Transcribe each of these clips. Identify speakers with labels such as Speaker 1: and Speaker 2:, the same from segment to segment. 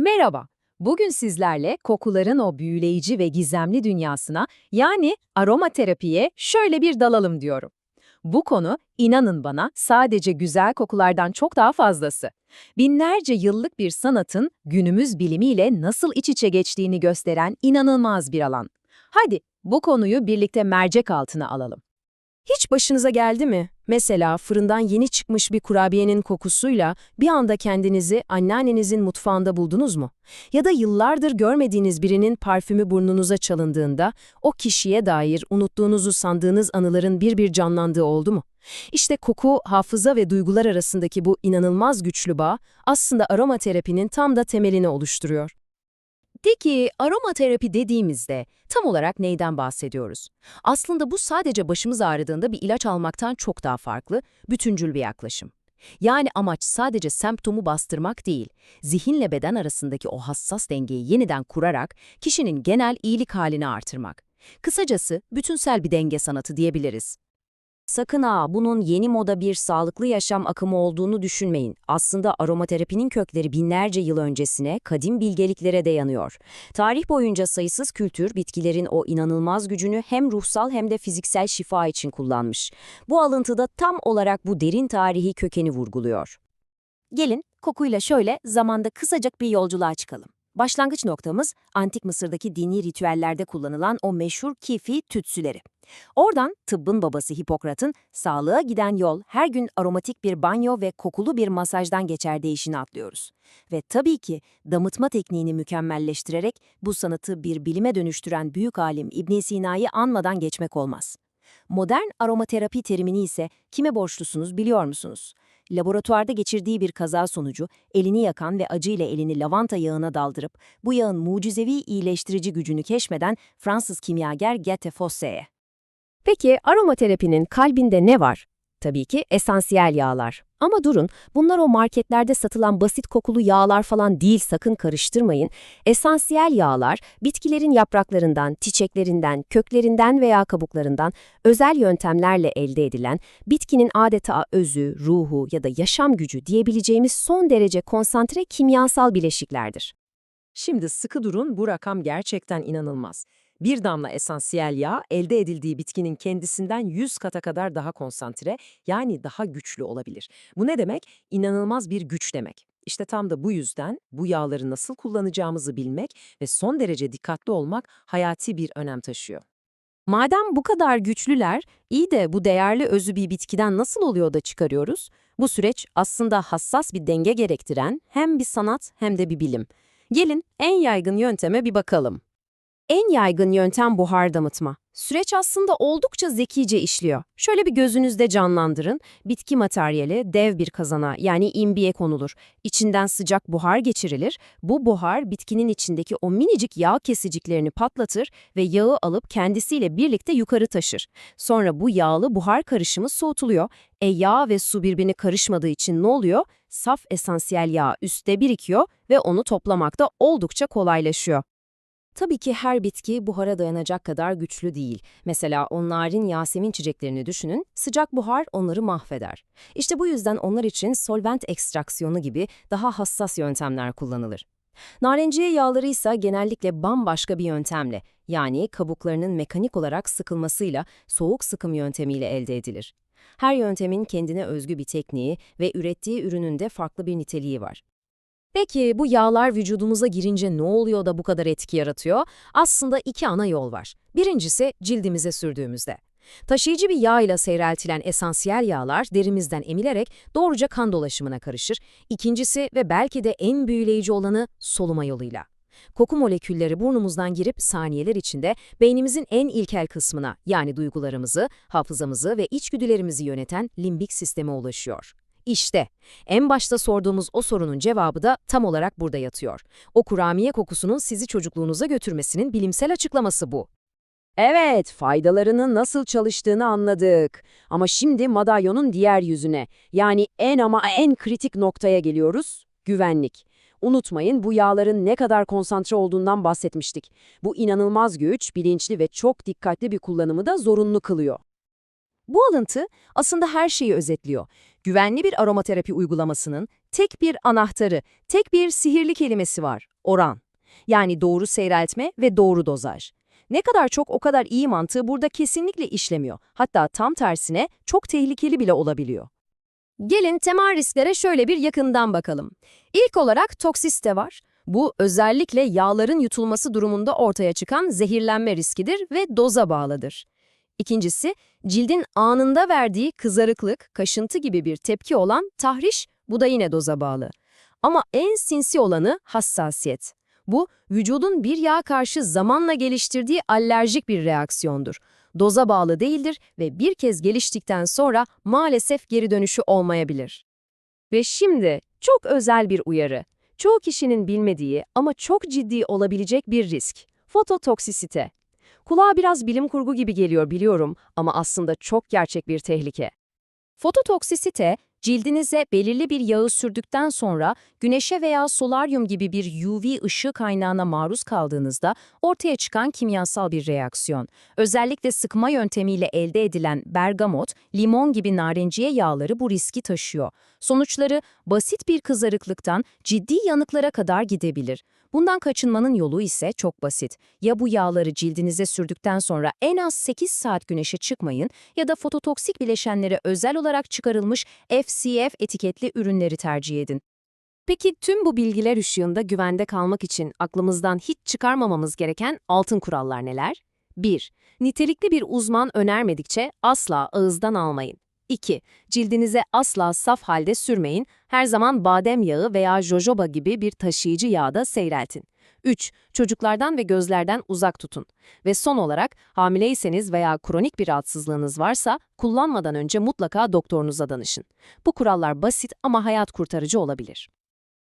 Speaker 1: Merhaba. Bugün sizlerle kokuların o büyüleyici ve gizemli dünyasına yani aromaterapiye şöyle bir dalalım diyorum. Bu konu inanın bana sadece güzel kokulardan çok daha fazlası. Binlerce yıllık bir sanatın günümüz bilimiyle nasıl iç içe geçtiğini gösteren inanılmaz bir alan. Hadi bu konuyu birlikte mercek altına alalım.
Speaker 2: Hiç başınıza geldi mi? Mesela fırından yeni çıkmış bir kurabiyenin kokusuyla bir anda kendinizi anneannenizin mutfağında buldunuz mu? Ya da yıllardır görmediğiniz birinin parfümü burnunuza çalındığında o kişiye dair unuttuğunuzu sandığınız anıların bir bir canlandığı oldu mu? İşte koku, hafıza ve duygular arasındaki bu inanılmaz güçlü bağ aslında aromaterapinin tam da temelini oluşturuyor. Peki aromaterapi dediğimizde tam olarak neyden bahsediyoruz? Aslında bu sadece başımız ağrıdığında bir ilaç almaktan çok daha farklı, bütüncül bir yaklaşım. Yani amaç sadece semptomu bastırmak değil, zihinle beden arasındaki o hassas dengeyi yeniden kurarak kişinin genel iyilik halini artırmak. Kısacası bütünsel bir denge sanatı diyebiliriz. Sakın ha bunun yeni moda bir sağlıklı yaşam akımı olduğunu düşünmeyin. Aslında aromaterapinin kökleri binlerce yıl öncesine, kadim bilgeliklere dayanıyor. Tarih boyunca sayısız kültür bitkilerin o inanılmaz gücünü hem ruhsal hem de fiziksel şifa için kullanmış. Bu alıntıda tam olarak bu derin tarihi kökeni vurguluyor. Gelin kokuyla şöyle zamanda kısacık bir yolculuğa çıkalım. Başlangıç noktamız antik Mısır'daki dini ritüellerde kullanılan o meşhur kifi tütsüleri. Oradan tıbbın babası Hipokrat'ın sağlığa giden yol her gün aromatik bir banyo ve kokulu bir masajdan geçer değişini atlıyoruz. Ve tabii ki damıtma tekniğini mükemmelleştirerek bu sanatı bir bilime dönüştüren büyük alim İbn Sina'yı anmadan geçmek olmaz. Modern aromaterapi terimini ise kime borçlusunuz biliyor musunuz? Laboratuvarda geçirdiği bir kaza sonucu elini yakan ve acıyla elini lavanta yağına daldırıp bu yağın mucizevi iyileştirici gücünü keşfeden Fransız kimyager Goethe Fosse'ye. Peki aromaterapinin kalbinde ne var? Tabii ki esansiyel yağlar. Ama durun, bunlar o marketlerde satılan basit kokulu yağlar falan değil sakın karıştırmayın. Esansiyel yağlar, bitkilerin yapraklarından, çiçeklerinden, köklerinden veya kabuklarından özel yöntemlerle elde edilen, bitkinin adeta özü, ruhu ya da yaşam gücü diyebileceğimiz son derece konsantre kimyasal bileşiklerdir.
Speaker 3: Şimdi sıkı durun, bu rakam gerçekten inanılmaz. Bir damla esansiyel yağ elde edildiği bitkinin kendisinden 100 kata kadar daha konsantre, yani daha güçlü olabilir. Bu ne demek? İnanılmaz bir güç demek. İşte tam da bu yüzden bu yağları nasıl kullanacağımızı bilmek ve son derece dikkatli olmak hayati bir önem taşıyor.
Speaker 2: Madem bu kadar güçlüler, iyi de bu değerli özü bir bitkiden nasıl oluyor da çıkarıyoruz? Bu süreç aslında hassas bir denge gerektiren hem bir sanat hem de bir bilim. Gelin en yaygın yönteme bir bakalım. En yaygın yöntem buhar damıtma. Süreç aslında oldukça zekice işliyor. Şöyle bir gözünüzde canlandırın. Bitki materyali dev bir kazana yani imbiye konulur. İçinden sıcak buhar geçirilir. Bu buhar bitkinin içindeki o minicik yağ kesiciklerini patlatır ve yağı alıp kendisiyle birlikte yukarı taşır. Sonra bu yağlı buhar karışımı soğutuluyor. E yağ ve su birbirine karışmadığı için ne oluyor? Saf esansiyel yağ üstte birikiyor ve onu toplamakta oldukça kolaylaşıyor. Tabii ki her bitki buhara dayanacak kadar güçlü değil. Mesela o narin yasemin çiçeklerini düşünün, sıcak buhar onları mahveder. İşte bu yüzden onlar için solvent ekstraksiyonu gibi daha hassas yöntemler kullanılır. Narenciye yağları ise genellikle bambaşka bir yöntemle, yani kabuklarının mekanik olarak sıkılmasıyla soğuk sıkım yöntemiyle elde edilir. Her yöntemin kendine özgü bir tekniği ve ürettiği ürünün de farklı bir niteliği var. Peki bu yağlar vücudumuza girince ne oluyor da bu kadar etki yaratıyor? Aslında iki ana yol var. Birincisi cildimize sürdüğümüzde. Taşıyıcı bir yağ ile seyreltilen esansiyel yağlar derimizden emilerek doğruca kan dolaşımına karışır. İkincisi ve belki de en büyüleyici olanı soluma yoluyla. Koku molekülleri burnumuzdan girip saniyeler içinde beynimizin en ilkel kısmına yani duygularımızı, hafızamızı ve içgüdülerimizi yöneten limbik sisteme ulaşıyor. İşte, en başta sorduğumuz o sorunun cevabı da tam olarak burada yatıyor. O kuramiye kokusunun sizi çocukluğunuza götürmesinin bilimsel açıklaması bu.
Speaker 4: Evet, faydalarının nasıl çalıştığını anladık. Ama şimdi madalyonun diğer yüzüne, yani en ama en kritik noktaya geliyoruz, güvenlik. Unutmayın bu yağların ne kadar konsantre olduğundan bahsetmiştik. Bu inanılmaz güç, bilinçli ve çok dikkatli bir kullanımı da zorunlu kılıyor.
Speaker 2: Bu alıntı aslında her şeyi özetliyor. Güvenli bir aromaterapi uygulamasının tek bir anahtarı, tek bir sihirli kelimesi var. Oran. Yani doğru seyreltme ve doğru dozaj. Ne kadar çok o kadar iyi mantığı burada kesinlikle işlemiyor. Hatta tam tersine çok tehlikeli bile olabiliyor. Gelin temel risklere şöyle bir yakından bakalım. İlk olarak toksiste var. Bu özellikle yağların yutulması durumunda ortaya çıkan zehirlenme riskidir ve doza bağlıdır. İkincisi, cildin anında verdiği kızarıklık, kaşıntı gibi bir tepki olan tahriş, bu da yine doza bağlı. Ama en sinsi olanı hassasiyet. Bu, vücudun bir yağa karşı zamanla geliştirdiği alerjik bir reaksiyondur. Doza bağlı değildir ve bir kez geliştikten sonra maalesef geri dönüşü olmayabilir. Ve şimdi çok özel bir uyarı. Çoğu kişinin bilmediği ama çok ciddi olabilecek bir risk. Fototoksisite. Kulağa biraz bilim kurgu gibi geliyor biliyorum ama aslında çok gerçek bir tehlike. Fototoksisite, cildinize belirli bir yağı sürdükten sonra güneşe veya solaryum gibi bir UV ışığı kaynağına maruz kaldığınızda ortaya çıkan kimyasal bir reaksiyon. Özellikle sıkma yöntemiyle elde edilen bergamot, limon gibi narenciye yağları bu riski taşıyor. Sonuçları basit bir kızarıklıktan ciddi yanıklara kadar gidebilir. Bundan kaçınmanın yolu ise çok basit. Ya bu yağları cildinize sürdükten sonra en az 8 saat güneşe çıkmayın ya da fototoksik bileşenlere özel olarak çıkarılmış FCF etiketli ürünleri tercih edin. Peki tüm bu bilgiler ışığında güvende kalmak için aklımızdan hiç çıkarmamamız gereken altın kurallar neler? 1. Nitelikli bir uzman önermedikçe asla ağızdan almayın. 2. Cildinize asla saf halde sürmeyin, her zaman badem yağı veya jojoba gibi bir taşıyıcı yağda seyreltin. 3. Çocuklardan ve gözlerden uzak tutun. Ve son olarak hamileyseniz veya kronik bir rahatsızlığınız varsa kullanmadan önce mutlaka doktorunuza danışın. Bu kurallar basit ama hayat kurtarıcı olabilir.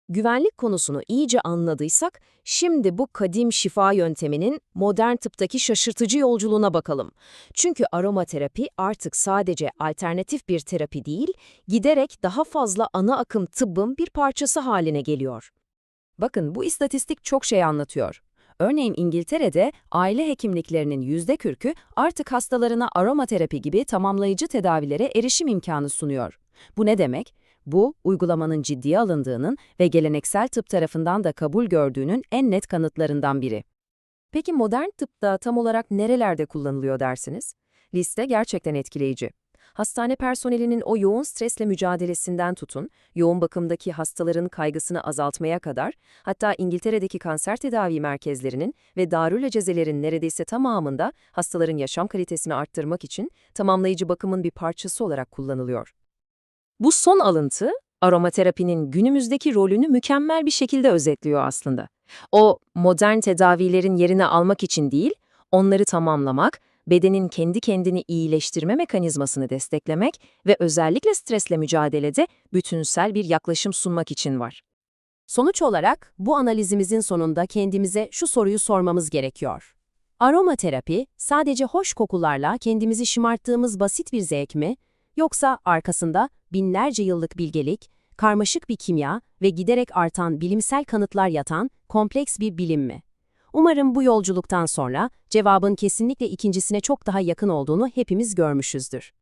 Speaker 2: Güvenlik konusunu iyice anladıysak, şimdi bu kadim şifa yönteminin modern tıptaki şaşırtıcı yolculuğuna bakalım. Çünkü aromaterapi artık sadece alternatif bir terapi değil, giderek daha fazla ana akım tıbbın bir parçası haline geliyor. Bakın bu istatistik çok şey anlatıyor. Örneğin İngiltere'de aile hekimliklerinin %40'ü artık hastalarına aromaterapi gibi tamamlayıcı tedavilere erişim imkanı sunuyor. Bu ne demek? Bu, uygulamanın ciddiye alındığının ve geleneksel tıp tarafından da kabul gördüğünün en net kanıtlarından biri. Peki modern tıpta tam olarak nerelerde kullanılıyor dersiniz? Liste gerçekten etkileyici. Hastane personelinin o yoğun stresle mücadelesinden tutun, yoğun bakımdaki hastaların kaygısını azaltmaya kadar, hatta İngiltere'deki kanser tedavi merkezlerinin ve darülacezelerin neredeyse tamamında hastaların yaşam kalitesini arttırmak için tamamlayıcı bakımın bir parçası olarak kullanılıyor. Bu son alıntı, aromaterapinin günümüzdeki rolünü mükemmel bir şekilde özetliyor aslında. O, modern tedavilerin yerini almak için değil, onları tamamlamak, bedenin kendi kendini iyileştirme mekanizmasını desteklemek ve özellikle stresle mücadelede bütünsel bir yaklaşım sunmak için var. Sonuç olarak bu analizimizin sonunda kendimize şu soruyu sormamız gerekiyor. Aromaterapi sadece hoş kokularla kendimizi şımarttığımız basit bir zevk mi, yoksa arkasında binlerce yıllık bilgelik, karmaşık bir kimya ve giderek artan bilimsel kanıtlar yatan kompleks bir bilim mi? Umarım bu yolculuktan sonra cevabın kesinlikle ikincisine çok daha yakın olduğunu hepimiz görmüşüzdür.